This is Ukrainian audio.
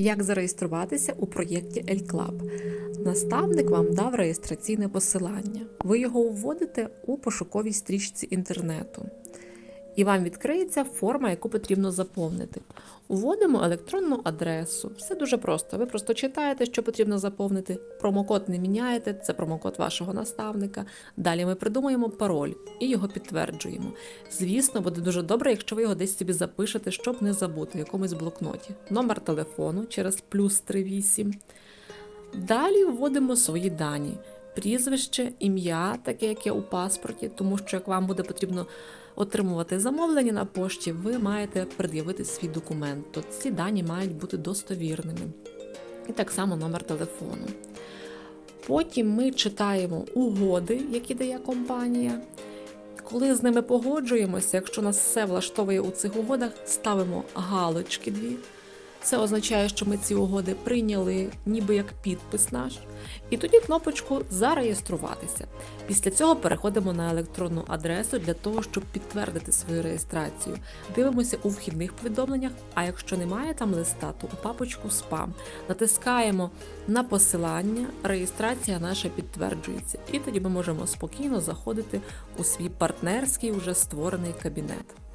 Як зареєструватися у проєкті L-Club? Наставник вам дав реєстраційне посилання. Ви його вводите у пошуковій стрічці інтернету. І вам відкриється форма, яку потрібно заповнити. Уводимо електронну адресу. Все дуже просто. Ви просто читаєте, що потрібно заповнити. Промокод не міняєте, це промокод вашого наставника. Далі ми придумуємо пароль і його підтверджуємо. Звісно, буде дуже добре, якщо ви його десь собі запишете, щоб не забути в якомусь блокноті. Номер телефону через плюс 38. Далі вводимо свої дані. Прізвище, ім'я, таке, як є у паспорті, тому що як вам буде потрібно отримувати замовлення на пошті, ви маєте пред'явити свій документ. То ці дані мають бути достовірними. І так само номер телефону. Потім ми читаємо угоди, які дає компанія. Коли з ними погоджуємося, якщо нас все влаштовує у цих угодах, ставимо галочки дві. Це означає, що ми ці угоди прийняли, ніби як підпис наш. І тоді кнопочку Зареєструватися. Після цього переходимо на електронну адресу для того, щоб підтвердити свою реєстрацію. Дивимося у вхідних повідомленнях, а якщо немає там листа, то у папочку Спам. Натискаємо на посилання, реєстрація наша підтверджується. І тоді ми можемо спокійно заходити у свій партнерський вже створений кабінет.